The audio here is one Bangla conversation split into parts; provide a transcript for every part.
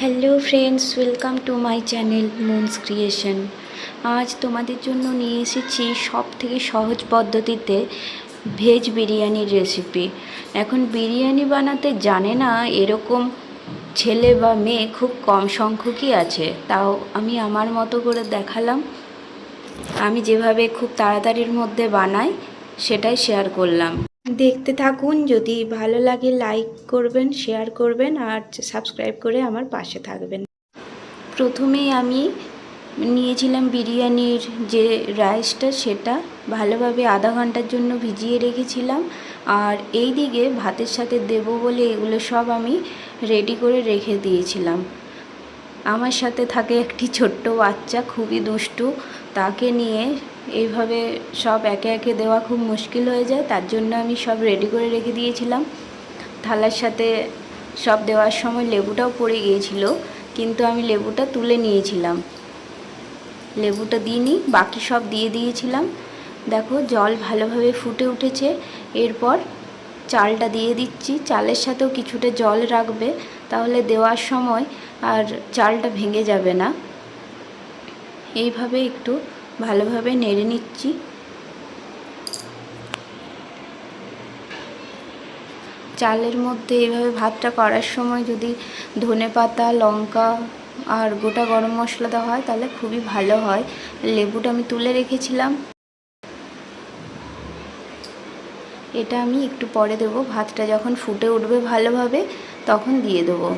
Hello friends welcome to my channel Moons Creation আজ তোমাদের জন্য নিয়ে এসেছি সব থেকে সহজ পদ্ধতিতে ভেজ বিরিয়ানির রেসিপি এখন বিরিয়ানি বানাতে জানে না এরকম ছেলে বা মেয়ে খুব কম সংখ্যকই আছে। তাও আমি আমার মতো করে দেখালাম। আমি যেভাবে খুব তাড়াতাড়ির মধ্যে বানাই, সেটাই শেয়ার করলাম। দেখতে থাকুন, যদি ভালো লাগে লাইক করবেন শেয়ার করবেন, আর সাবস্ক্রাইব করে আমার পাশে থাকবেন। প্রথমেই আমি নিয়েছিলাম বিরিয়ানির যে রাইসটা সেটা ভালোভাবে আধা ঘণ্টার জন্য ভিজিয়ে রেখেছিলাম। আর এই দিকে ভাতের সাথে দেবো বলে এগুলো সব আমি রেডি করে রেখে দিয়েছিলাম। আমার সাথে থাকে একটি ছোট্ট বাচ্চা, খুবই দুষ্টু। তাকে নিয়ে এইভাবে সব একে একে দেওয়া খুব মুশকিল হয়ে যায়, তার জন্য আমি সব রেডি করে রেখে দিয়েছিলাম। থালার সাথে সব দেওয়ার সময় লেবুটাও পড়ে গিয়েছিল, কিন্তু আমি লেবুটা তুলে নিয়েছিলাম। লেবুটা দিইনি, বাকি সব দিয়ে দিয়েছিলাম। দেখো, জল ভালোভাবে ফুটে উঠেছে। এরপর চালটা দিয়ে দিচ্ছি। চালের সাথেও কিছুটা জল রাখবে, তাহলে দেওয়ার সময় আর চালটা ভেঙে যাবে না। এইভাবে একটু ভালোভাবে নেড়ে নিচ্ছি। চালের মধ্যে এইভাবে ভাতটা করার সময় যদি ধনে পাতা, লঙ্কা আর গোটা গরম মশলা দেওয়া হয় তাহলে খুবই ভালো হয়। লেবুটা আমি তুলে রেখেছিলাম। এটা আমি একটু পরে দেবো। ভাতটা যখন ফুটে উঠবে ভালোভাবে তখন দিয়ে দেবো।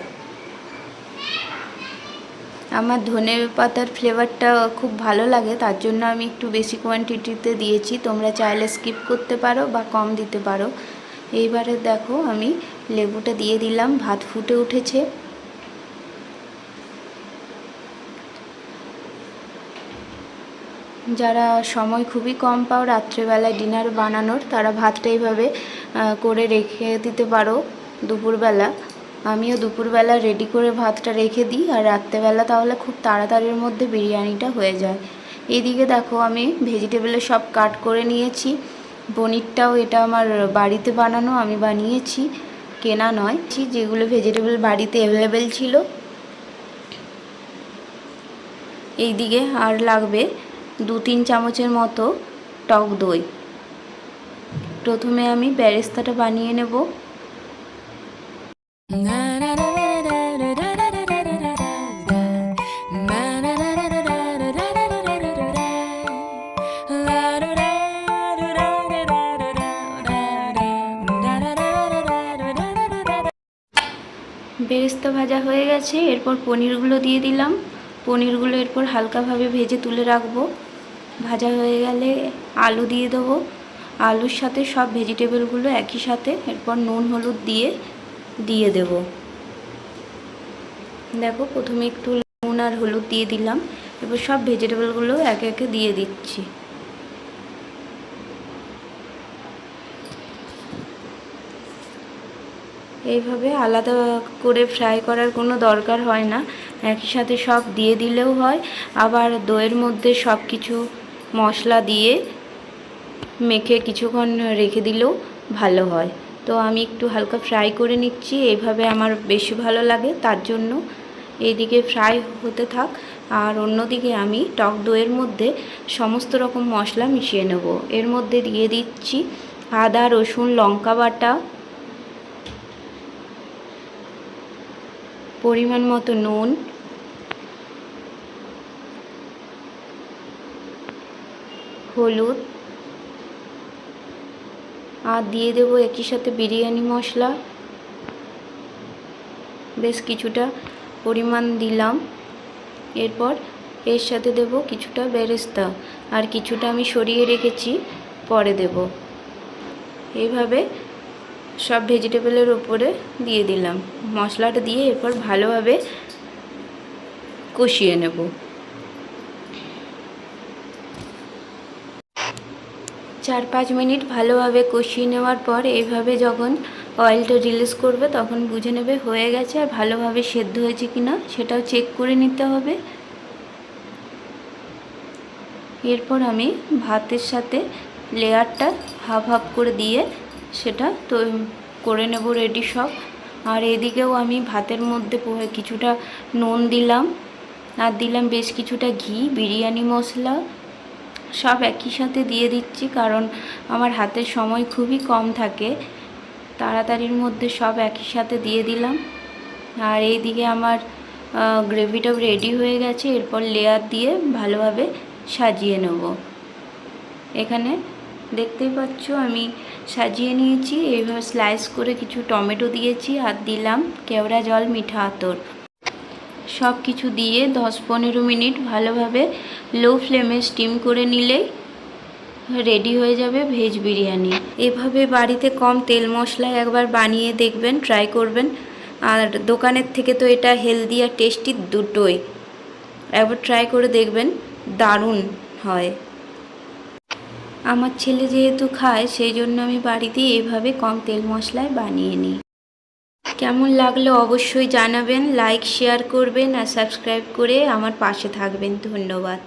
আমার ধনে পাতার ফ্লেভারটা খুব ভালো লাগে, তার জন্য আমি একটু বেশি কোয়ান্টিটিতে দিয়েছি। তোমরা চাইলে স্কিপ করতে পারো বা কম দিতে পারো। এইবারে দেখো আমি লেবুটা দিয়ে দিলাম, ভাত ফুটে উঠেছে। যারা সময় খুবই কম পাও রাত্রেবেলায় ডিনার বানানোর, তারা ভাতটা এইভাবে করে রেখে দিতে পারো দুপুরবেলা। আমিও দুপুরবেলা রেডি করে ভাতটা রেখে দিই, আর রাত্রেবেলা তাহলে খুব তাড়াতাড়ির মধ্যে বিরিয়ানিটা হয়ে যায়। এদিকে দেখো আমি ভেজিটেবলের সব কাট করে নিয়েছি। পনিরটাও এটা আমার বাড়িতে বানানো, আমি বানিয়েছি। কেনা নয়, যেগুলো ভেজিটেবল বাড়িতে অ্যাভেলেবেল ছিল। এই দিকে আর লাগবে দু তিন চামচের মতো টক দই। প্রথমে আমি ব্যারেস্তাটা বানিয়ে নেব। বেরেস্তা ভাজা হয়ে গেছে, এরপর পনিরগুলো দিয়ে দিলাম। পনিরগুলো এরপর হালকাভাবে ভেজে তুলে রাখব। ভাজা হয়ে গেলে আলু দিয়ে দেবো। আলুর সাথে সব ভেজিটেবলগুলো একই সাথে, এরপর নুন, হলুদ দিয়ে দিয়ে দেব। দেখো, প্রথমে একটু নুন আর হলুদ দিয়ে দিলাম। এরপর সব ভেজিটেবলগুলো একে একে দিয়ে দিচ্ছি। এইভাবে আলাদা করে ফ্রাই করার কোনো দরকার হয় না। একই সাথে সব দিয়ে দিলেও হয়। আবার দইয়ের মধ্যে সব কিছু মশলা দিয়ে মেখে কিছুক্ষণ রেখে দিলেও ভালো হয়। তো আমি একটু হালকা ফ্রাই করে নিচ্ছি। এইভাবে আমার বেশি ভালো লাগে। তার জন্য এইদিকে ফ্রাই হতে থাক। আর অন্যদিকে আমি টক দইয়ের মধ্যে সমস্ত রকম মশলা মিশিয়ে নেব। এর মধ্যে দিয়ে দিচ্ছি আদা, রসুন, লঙ্কা বাটা পরিমাণ মতো নুন। হলুদ। আর দিয়ে দেবো একই সাথে বিরিয়ানি মশলা। বেশ কিছুটা পরিমাণ দিলাম। এরপর এর সাথে দেব কিছুটা বেরেস্তা। আর কিছুটা আমি সরিয়ে রেখেছি, পরে দেব। এইভাবে সব ভেজিটেবলের ওপরে দিয়ে দিলাম। মশলাটা দিয়ে এরপর ভালোভাবে কষিয়ে নেব। চার পাঁচ মিনিট ভালোভাবে কষিয়ে নেওয়ার পর এইভাবে যখন অয়েলটা রিলিজ করবে তখন বুঝে নেবে হয়ে গেছে আর ভালোভাবে সেদ্ধ হয়েছে কি না সেটাও চেক করে নিতে হবে। এরপর আমি ভাতের সাথে লেয়ারটা হাফ হাফ করে দিয়ে সেটা, তো করে নেব রেডি সব। আর এদিকেও আমি ভাতের মধ্যে কিছুটা নুন দিলাম। আর দিলাম বেশ কিছুটা ঘি, বিরিয়ানি মশলা। সব একই সাথে দিয়ে দিচ্ছি, কারণ আমার হাতের সময় খুবই কম থাকে। তাড়াতাড়ির মধ্যে সব একই সাথে দিয়ে দিলাম। আর এইদিকে আমার গ্রেভিটাও রেডি হয়ে গেছে। এরপর লেয়ার দিয়ে ভালোভাবে সাজিয়ে নেব। এখানে দেখতেই পাচ্ছ, আমি সাজিয়ে নিয়েছি, এইভাবে স্লাইস করে কিছু টমেটো দিয়েছি আর দিলাম কেওড়া জল, মিঠা আতর। সব কিছু দিয়ে দশ পনেরো মিনিট ভালোভাবে লো ফ্লেমে স্টিম করে নিলেই রেডি হয়ে যাবে ভেজ বিরিয়ানি। এভাবে বাড়িতে কম তেল মশলায় একবার বানিয়ে দেখবেন ট্রাই করবেন। আর দোকানের থেকে তো এটা হেলদি আর টেস্টি দুটোই। একবার ট্রাই করে দেখবেন, দারুণ হয়। আমার ছেলে যেহেতু খায়, সেই জন্য আমি বাড়িতে এভাবে কম তেল মশলায় বানিয়ে নিই। কেমন লাগল অবশ্যই জানাবেন লাইক শেয়ার করবেন আর সাবস্ক্রাইব করে আমার পাশে থাকবেন। ধন্যবাদ।